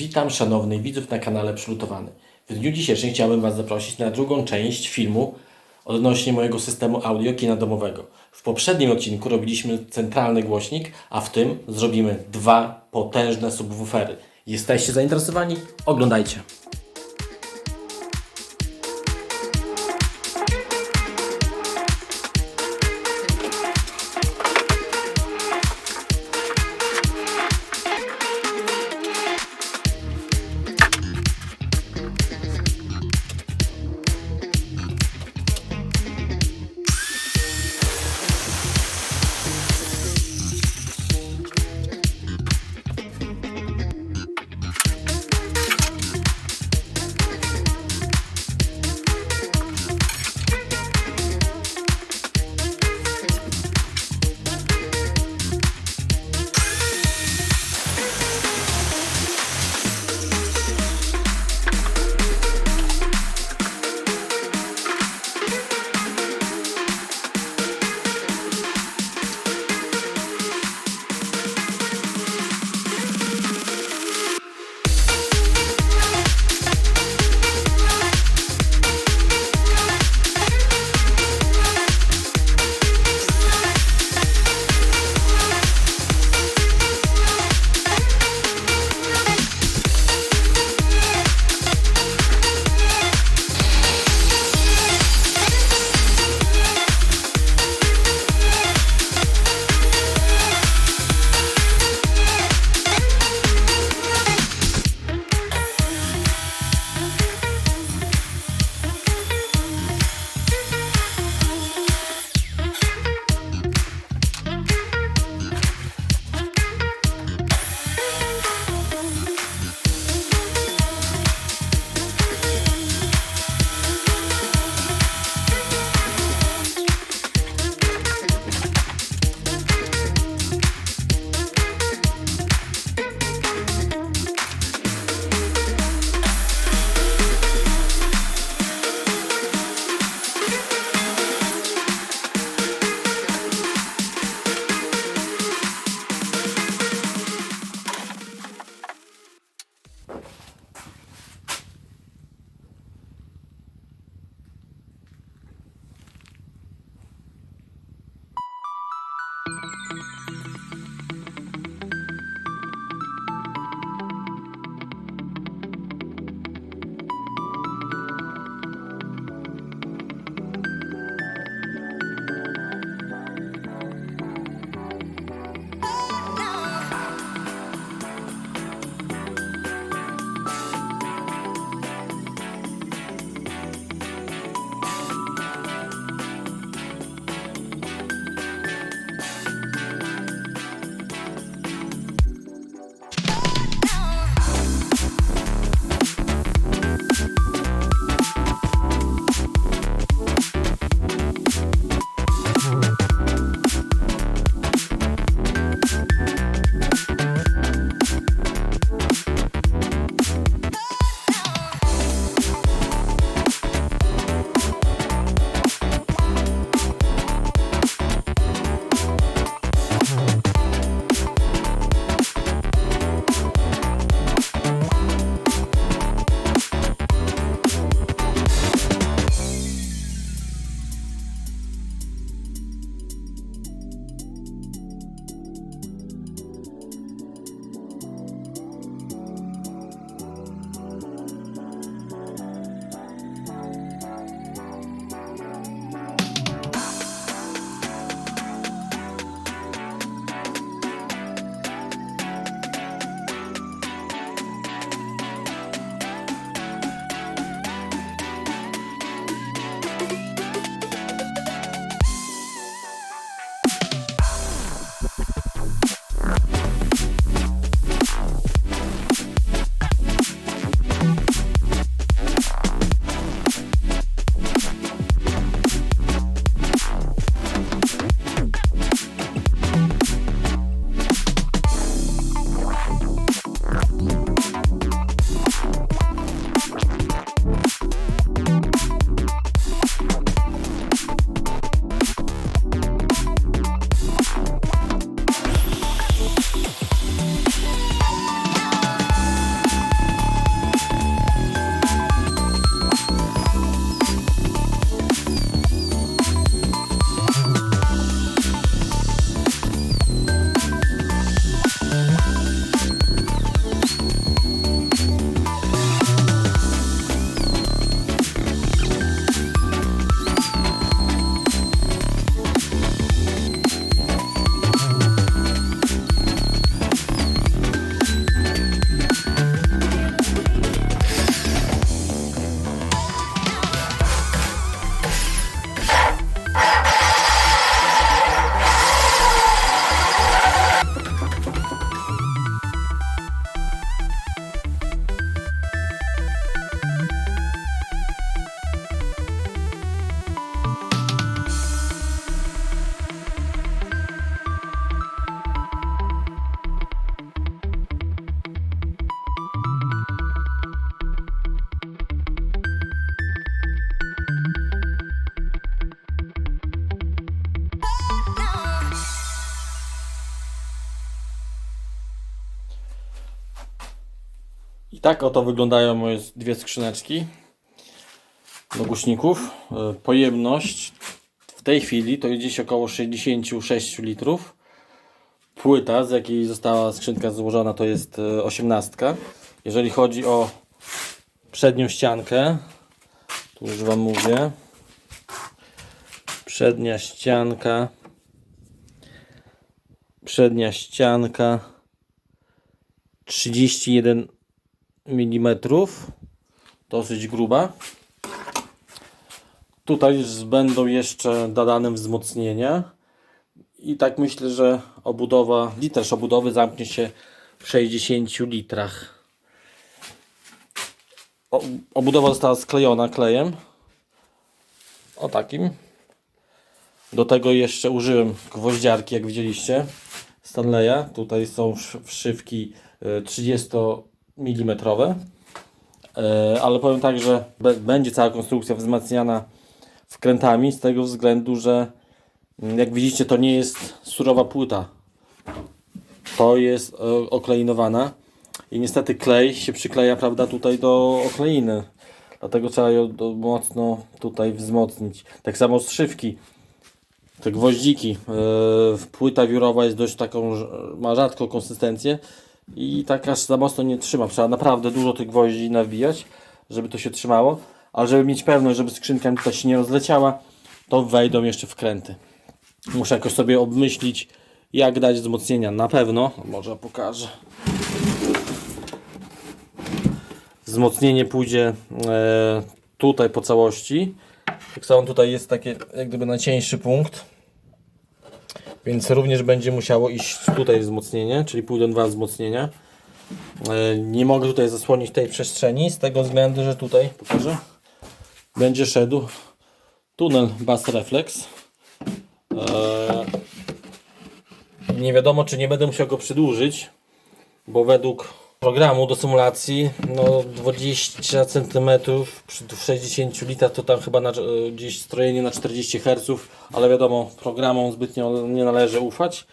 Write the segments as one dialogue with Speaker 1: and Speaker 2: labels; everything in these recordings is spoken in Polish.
Speaker 1: Witam szanownych widzów na kanale Przylutowany. W dniu dzisiejszym chciałbym Was zaprosić na drugą część filmu odnośnie mojego systemu audio kina domowego. W poprzednim odcinku robiliśmy centralny głośnik, a w tym zrobimy dwa potężne subwoofery. Jesteście zainteresowani? Oglądajcie. Tak oto wyglądają moje dwie skrzyneczki do głośników. E, Pojemność w tej chwili to gdzieś około 66 litrów. Płyta, z jakiej została skrzynka złożona, to jest e, 18. Jeżeli chodzi o przednią ściankę, tu już Wam mówię. Przednia ścianka. Przednia ścianka 31 mm. Dosyć gruba. Tutaj będą jeszcze dodane wzmocnienia. I tak myślę, że obudowa, litraż obudowy zamknie się w 60 litrach. O, obudowa została sklejona klejem. O takim. Do tego jeszcze użyłem gwoździarki, jak widzieliście. Stanleya. Tutaj są wsz- wszywki e, 30 mm. E, Ale powiem tak, że będzie cała konstrukcja wzmacniana wkrętami z tego względu, że mm, jak widzicie to nie jest surowa płyta. To jest e, okleinowana i niestety klej się przykleja prawda tutaj do okleiny. Dlatego trzeba ją mocno tutaj wzmocnić. Tak samo strzywki. Te gwoździki. Yy, płyta wiórowa jest dość taką, ma rzadką konsystencję i tak aż za mocno nie trzyma. Trzeba naprawdę dużo tych gwoździ nawijać, żeby to się trzymało. Ale żeby mieć pewność, żeby skrzynka tutaj się nie rozleciała, to wejdą jeszcze wkręty. Muszę jakoś sobie obmyślić, jak dać wzmocnienia. Na pewno, może pokażę. Wzmocnienie pójdzie e, tutaj po całości. Tak samo tutaj jest takie jak gdyby najcieńszy punkt. Więc również będzie musiało iść tutaj wzmocnienie, czyli pójdą dwa wzmocnienia. E, nie mogę tutaj zasłonić tej przestrzeni z tego względu, że tutaj pokażę. Będzie szedł tunel Bass Reflex. E, nie wiadomo czy nie będę musiał go przedłużyć, bo według programu do symulacji no 20 cm przy 60 litrach to tam chyba na, e, gdzieś strojenie na 40 Hz, ale wiadomo programom zbytnio nie należy ufać,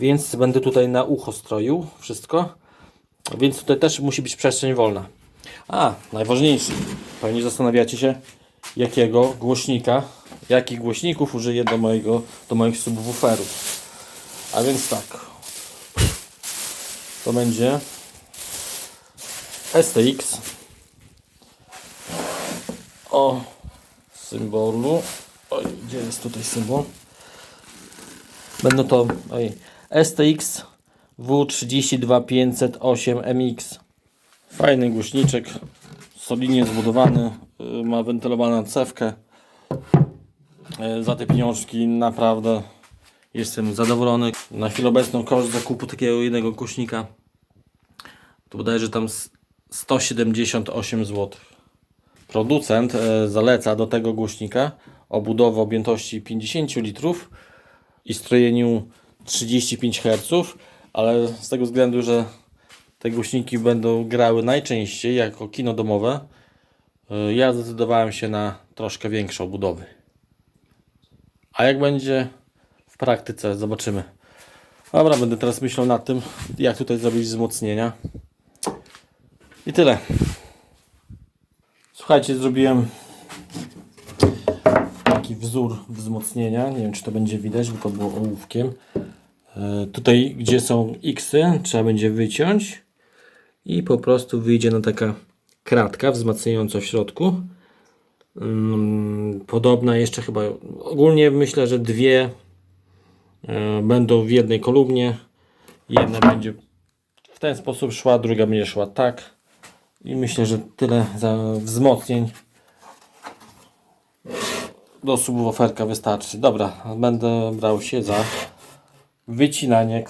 Speaker 1: więc będę tutaj na ucho stroił wszystko, więc tutaj też musi być przestrzeń wolna. A, najważniejsze, pewnie zastanawiacie się jakiego głośnika, jakich głośników użyję do mojego, do moich subwooferów. A więc tak, to będzie STX o symbolu. Oj, gdzie jest tutaj symbol? Będą to oj, STX W32508MX. Fajny głośniczek, solidnie zbudowany, y, ma wentylowaną cewkę. Y, Za te pieniążki naprawdę jestem zadowolony. Na chwilę obecną koszt zakupu takiego jednego głośnika to bodajże tam s- 178 zł. Producent e, zaleca do tego głośnika obudowę objętości 50 litrów i strojeniu 35 Hz, ale z tego względu, że te głośniki będą grały najczęściej jako kino domowe, e, ja zdecydowałem się na troszkę większe obudowy. A jak będzie w praktyce, zobaczymy. Dobra, będę teraz myślał nad tym, jak tutaj zrobić wzmocnienia. I tyle. Słuchajcie, zrobiłem taki wzór wzmocnienia. Nie wiem, czy to będzie widać, bo to było ołówkiem. E, Tutaj, gdzie są X-y, trzeba będzie wyciąć i po prostu wyjdzie na taka kratka wzmacniająca w środku. Mm, Podobna jeszcze chyba, ogólnie myślę, że dwie e, będą w jednej kolumnie. Jedna będzie w ten sposób szła, druga będzie szła tak. I myślę, że tyle za wzmocnień do subwooferka wystarczy. Dobra, będę brał się za wycinanie.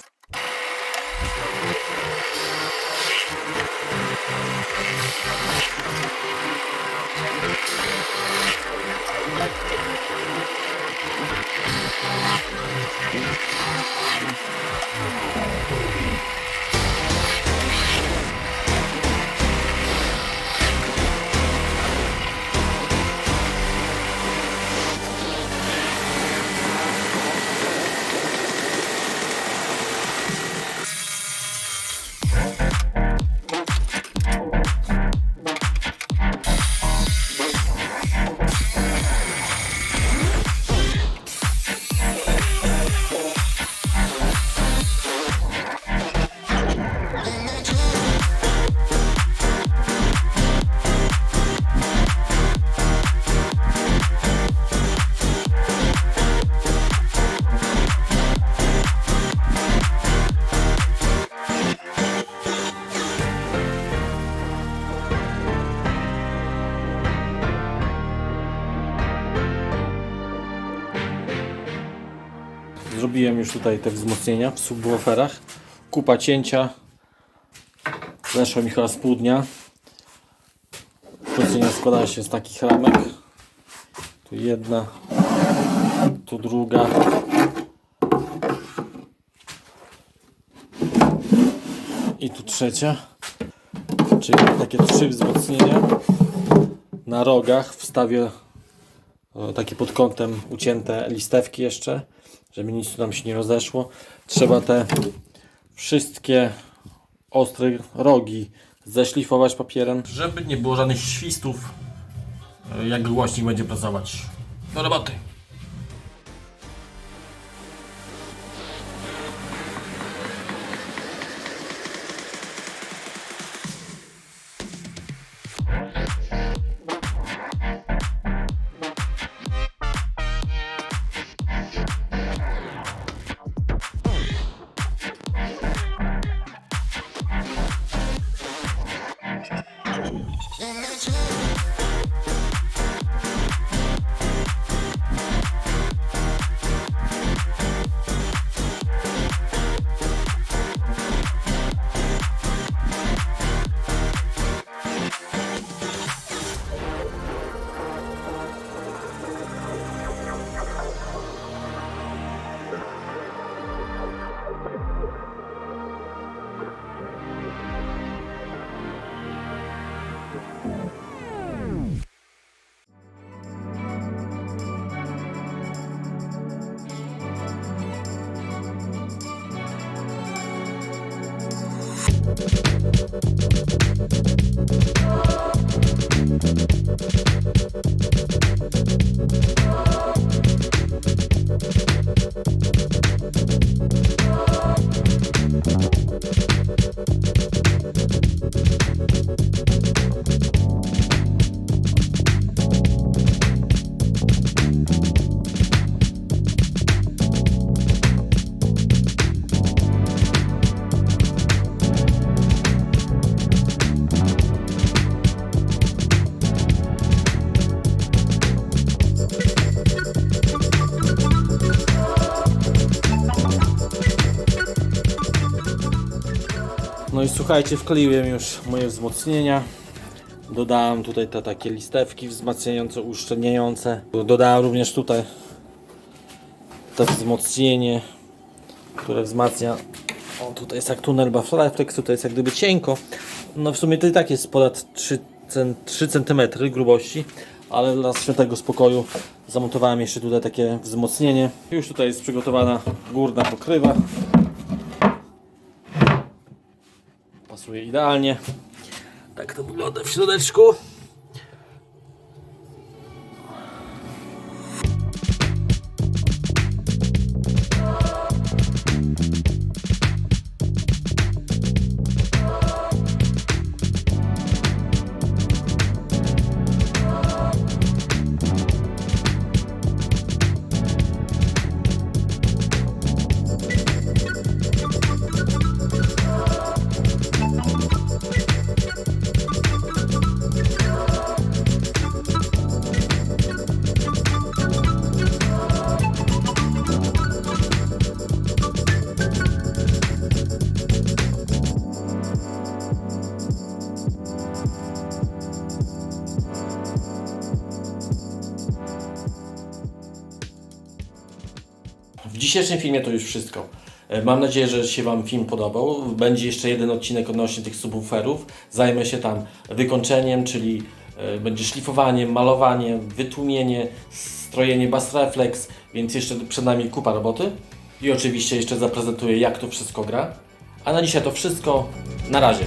Speaker 1: Zrobiłem już tutaj te wzmocnienia w subwooferach. Kupa cięcia. Zeszło mi chyba z pół dnia. Wzmocnienia składają się z takich ramek. Tu jedna, tu druga. I tu trzecia. Czyli takie trzy wzmocnienia. Na rogach wstawię takie pod kątem ucięte listewki jeszcze, żeby nic nam się nie rozeszło. Trzeba te wszystkie ostre rogi zeszlifować papierem, żeby nie było żadnych świstów, e, jak głośnik będzie pracować. Do roboty. Thank you. Słuchajcie, wkleiłem już moje wzmocnienia. Dodałem tutaj te takie listewki wzmacniające, uszczelniające. Dodałem również tutaj to wzmocnienie, które wzmacnia. O, tutaj jest jak tunel buff reflex, tutaj jest jak gdyby cienko. No w sumie to i tak jest ponad 3, cen, 3 cm grubości, ale dla świętego spokoju zamontowałem jeszcze tutaj takie wzmocnienie. Już tutaj jest przygotowana górna pokrywa. Pasuje idealnie. Tak to wygląda w środeczku. Dzisiejszym filmie to już wszystko. E, Mam nadzieję, że się Wam film podobał. Będzie jeszcze jeden odcinek odnośnie tych subwooferów. Zajmę się tam wykończeniem, czyli e, będzie szlifowaniem, malowaniem, wytłumienie, strojenie bass reflex, więc jeszcze przed nami kupa roboty. I oczywiście jeszcze zaprezentuję jak to wszystko gra. A na dzisiaj to wszystko. Na razie.